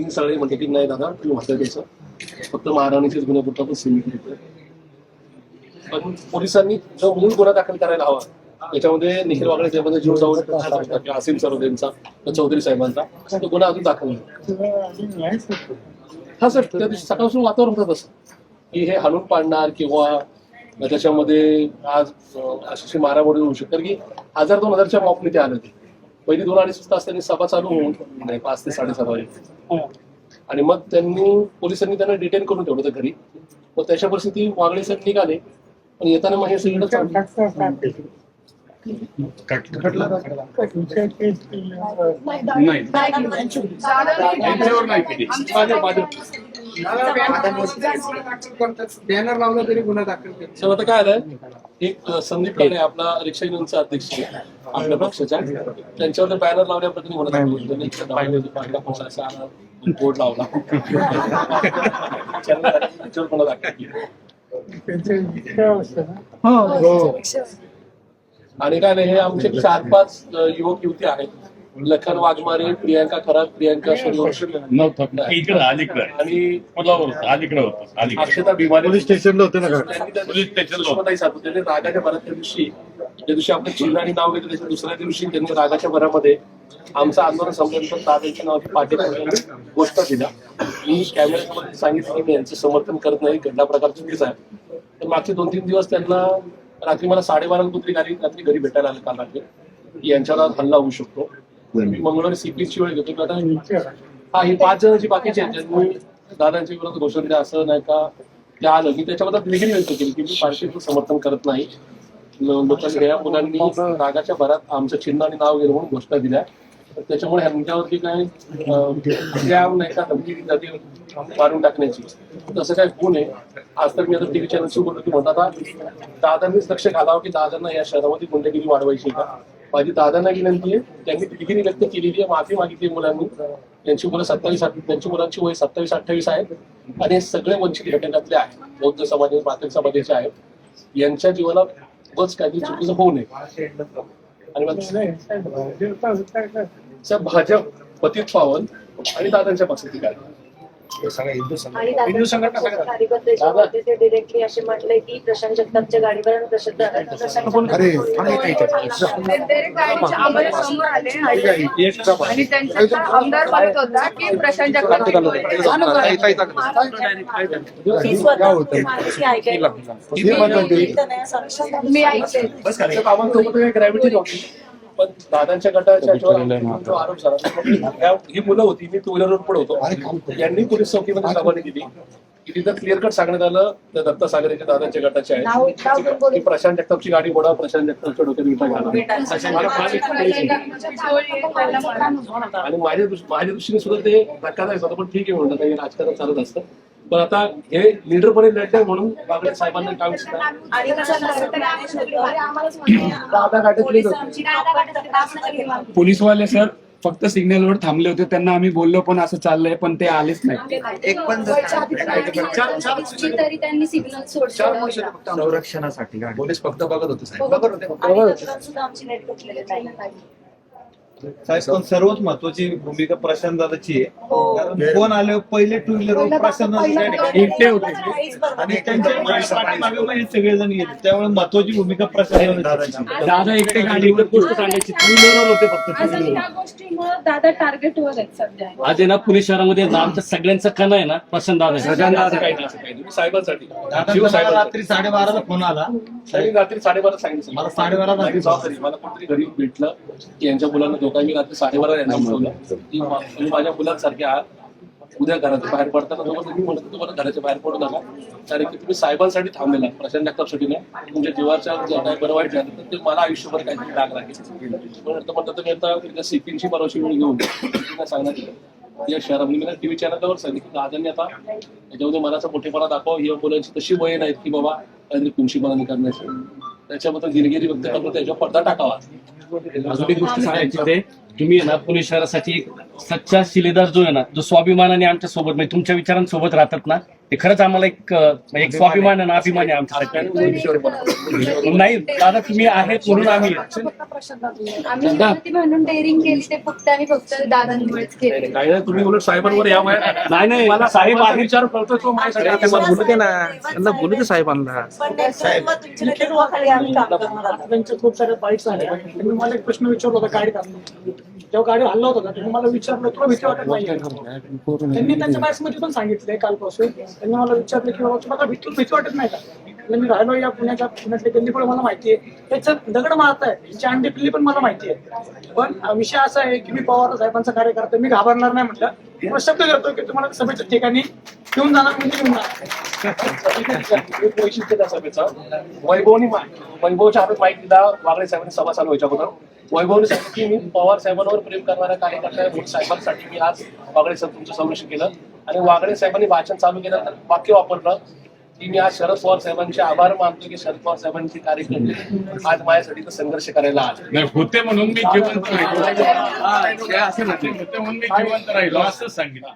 तीन सगळे म्हणते की नाही दादा तुम्ही म्हटलं त्याचं. फक्त महाराणीचेच गुन्हे पुरता सीमित पण पोलिसांनी जो मूळ गुन्हा दाखल करायला हवा त्याच्यामध्ये निखिल वागळे साहेबांचा जीव जाऊन किंवा असीम सरोदेंचा चौधरी साहेबांचा तो गुन्हा अजून दाखल नाही. हा सर त्या दिवशी सकाळपासून वातावरण होतं तसं. की हे हाणून पाडणार किंवा त्याच्यामध्ये आज अशी मारामारी होऊ शकते की हजार दोन हजारच्या मॉपने ते आलं ते. पहिली दोन अडीच तास त्यांनी सभा चालू होऊन नाही पाच ते साडेसात वाजे. आणि मग त्यांनी पोलिसांनी त्यांना डिटेन करून ठेवलं होतं घरी. मग त्याच्या परिस्थिती वागळे साहेब निघाले. पण येताना मग हे सगळं चालू. नाही. बॅनर लावला तरी गुन्हा दाखल केला सर आता काय आलंय एक संदीप काळे आपला रिक्षा युनियनचा अध्यक्ष आहे. आपल्या पक्षाच्या. त्यांच्यावर बॅनर. त्यांनी पाहिला कोणता असा बोर्ड लावला. त्याच्यावर कोणा दाखल केलं. आणि काय नाही हे आमचे चार पाच युवक युवती आहेत. लखन वाघमारे प्रियांका खरात प्रियांका सूर्यवंशी नव्हतं इकडं अलीकडं. आणि होतं? अलीकडं होतं अलीकडं. अक्षता पोलीस स्टेशनला होते ना का त्यांनी त्या पोलीस स्टेशनला होतं. सुषमाताई सातव त्यांनी रागाच्या भरात त्या दिवशी त्या दिवशी आपलं चिन्ह आणि नाव घेतलं त्याच्या दुसऱ्या दिवशी त्यांनी रागाच्या भरामध्ये आमचं आंदोलन संपल्यानंतर दादांच्या नावाची पाठी गोष्ट दिल्या मी कॅमेऱ्यासमोर सांगितलं की मी यांचं समर्थन करत नाही घडला प्रकार चुकीचा आहे. तर मागचे दोन तीन दिवस त्यांना रात्री मला साडेबारा कुठली गाडी रात्री घरी भेटायला आले काल रात्री. की यांच्यावर आज हल्ला होऊ शकतो. मंगळवारी सीपीची वेळ घेतो की आता हा ही पाच जण जी बाकीचे आहेत ज्यांनी दादांच्या विरोधात घोषणा दिली असं नाही का? ते आलं. की त्याच्याबद्दल देखील व्यक्त केली की मी पार्टीचं समर्थन करत नाही. ल- लोकांनी या मुलांनी रागाच्या भरात आमचं चिन्ह आणि नाव गेलं म्हणून घोषणा दिल्या. त्याच्यामुळे ह्यांच्यावरती काय नाही का धमकी दिली जाते मारून टाकण्याची. तसं काय गुण आहे आज तर मी आता टीव्ही चॅनलशी बोलतो की म्हणतात दादांनीच लक्ष घालावं की दादांना या शहरामध्ये गुंडगिरी वाढवायची का? माझी दादांना विनंती आहे त्यांनी दिलगिरी व्यक्त केलेली आहे माफी मागितली मुलांनी. त्यांची मुलं सत्तावीस त्यांची मुलांची वय सत्तावीस अठ्ठावीस आहेत आणि हे सगळे वंचित घटकातले आहेत. बौद्ध समाज प्राथमिक समाजाचे आहेत. यांच्या जीवनात बस काहीतरी चुकीचं होऊ नये. आणि भाजप पतित पावन आणि दादांच्या पक्षाची काय दादा कार्यकर्ते जे होते ते डिरेक्टली असे म्हटले की प्रशांत जगतापच्या गाडीवर आणि प्रशांत प्रशांत अरे, थांब इथे, इथे. ते गाडीच्या आम्हाला समोर आले. आणि आणि त्यांचा आमदार म्हणत होता की प्रशांत जगताप. काय होतं? मी ऐकते. ग्रॅव्हिटी पण दादांच्या गटाच्या जो आरोप झाला. ही मुलं होती मी टू व्हीलरवर पण होतो. यांनी पोलीस चौकीमध्ये सभानी दिली की तिथं क्लिअर कट सांगण्यात आलं त्या दत्ता सागरेच्या दादांच्या गटाच्या पण आहेत. की प्रशांत जगतापची गाडी मोडा प्रशांत जगतापच्या डोक्यात विटा घाला. आणि माझ्या माझ्या दृष्टीने सुद्धा ते धक्कादायक होतं पण ठीक आहे म्हणतात. हे राजकारण चालत असतं. पण आता हे लिडरपणे लढले म्हणून बागडे साहेबांना काम. दादा. पोलीसवाले सर फक्त सिग्नलवर थांबले होते. त्यांना आम्ही बोललो पण असं चाललंय पण ते आलेच नाही. एक पण तरी त्यांनी सिग्नल सोडलं. संरक्षणासाठी गाडी पोलीस फक्त बघत होते साहेब. आणि नंतर सुद्धा आमची नेट तुटलेली नाही. साहेब पण सर्वात महत्वाची भूमिका प्रशांत दादाची आहे. हो. कारण फोन आले पहिले टू व्हीलर प्रशांत दादा एकटे होते आणि त्यांच्या सगळेजण गेले. त्यामुळे महत्वाची भूमिका प्रशांत दादाची. दादा एकटे गाडीवर गोष्ट सांगायची. टू व्हीलरवर होते फक्त दादा टार्गेटवर आहेत सध्या. आज आहे ना पुणे शहरामध्ये आमच्या सगळ्यांचा कणा आहे ना प्रशांत दादा. साहेबांसाठी. रात्री साडेबाराला फोन आला. रात्री साडेबारा सांगितलं. मला साडेबारा मला कोणतरी घरी भेटलं की यांच्या मुलांना दोघांनी मी रात्री साडेबारा यांना बोलवलं की तुम्ही माझ्या मुलांसारखे आहात उद्या घराच्या बाहेर पडताना जोपर्यंत मी म्हणतो तुम्हाला घराच्या बाहेर पडू नका. कारण की तुम्ही साहेबांसाठी थांबलेला प्रशांत जगतापसाठी नाही तुमच्या जीवाच्या काय बरं वाईट झालं तर ते मला आयुष्यभर काहीतरी डाग लागेल म्हणून म्हणतात तुम्ही आता सिक्कीमची बरोशी वेळ घेऊन त्यांना येतं या शहरामध्ये मी टीव्ही चॅनलवर सांगितलं की दादांनी आता याच्यामध्ये मनाचा मोठेपणा दाखवा. ही मुलांची तशी वय नाहीत की बाबा काहीतरी कुंशीपणा करण्याची. त्याच्याबद्दल गिरगिरी व्यक्त करून त्याच्यावर पडदा टाकावा. अजून एक गोष्ट सांगायची ते तुम्ही आहे ना पुणे शहरासाठी सच्चा शिलेदार जो आहे ना जो स्वाभिमानाने आमच्यासोबत म्हणजे तुमच्या विचारांसोबत राहतात ना ते खरंच आम्हाला एक अं, एक स्वाभिमान आहे ना अभिमान आहे आमच्यासाठी. नाही दादा तुम्ही आहेत म्हणून आम्ही आहे. आम्ही युवती म्हणून डेअरिंग केली ते फक्त आणि फक्त दादांमुळेच केले. काही नाही तुम्ही उलट साहेबांवर या वयात नाही नाही मला साहेब आहे विचार करतो तो अभिमान बोलू दे ना. त्यांना बोलू दे साहेबांना. आहोत. खूप साऱ्या बाईट्स आल्या त्यांनी मला एक प्रश्न विचारला होता असताना. जेव्हा गाडी हल्ला होता ना, त्यांनी मला विचारलं भीती वाटत नाही त्यांनी त्यांच्या बाईट्समध्ये पण सांगितलंय कालपासून. त्यांनी मला विचारलं की बाबा तुम्हाला भीती भीती वाटत नाही का? मी राहिलो या पुण्याच्या पुण्यातल्या गल्ली पण मला माहिती आहे. त्याच्यात दगड मारताय त्यांची अंडी पिल्ली पण मला माहिती आहे. पण विषय असा आहे की मी पवार साहेबांचा कार्यकर्ता मी घाबरणार नाही म्हटलं. शब्द करतो की तुम्हाला सभेच्या ठिकाणी घेऊन जाणार म्हणजे घेऊन जाणार. वैशिष्ट्य त्या सभेचं वैभवनी मा- वैभवच्या हातात माईक दिला वागळे साहेबांनी सभा चालू व्हायच्या अगोदर वैभवने सांगितलं की मी पवार साहेबांवर प्रेम करणाऱ्या कार्यकर्त्या म्हणून साहेबांसाठी मी आज वागळे साहेब तुमचं संरक्षण केलं. आणि वागळे साहेबांनी भाषण चालू केल्यानंतर वाक्य वापरलं की मी आज शरद पवार साहेबांचे आभार मानतो की शरद पवार साहेबांचे कार्यकर्ते आज माझ्यासाठी इथं संघर्ष करायला आले. नाही होते म्हणून मी जिवंत राहिलो. हा, ते असं नाही होते म्हणून मी जिवंत राहिलो असं सांगितलं.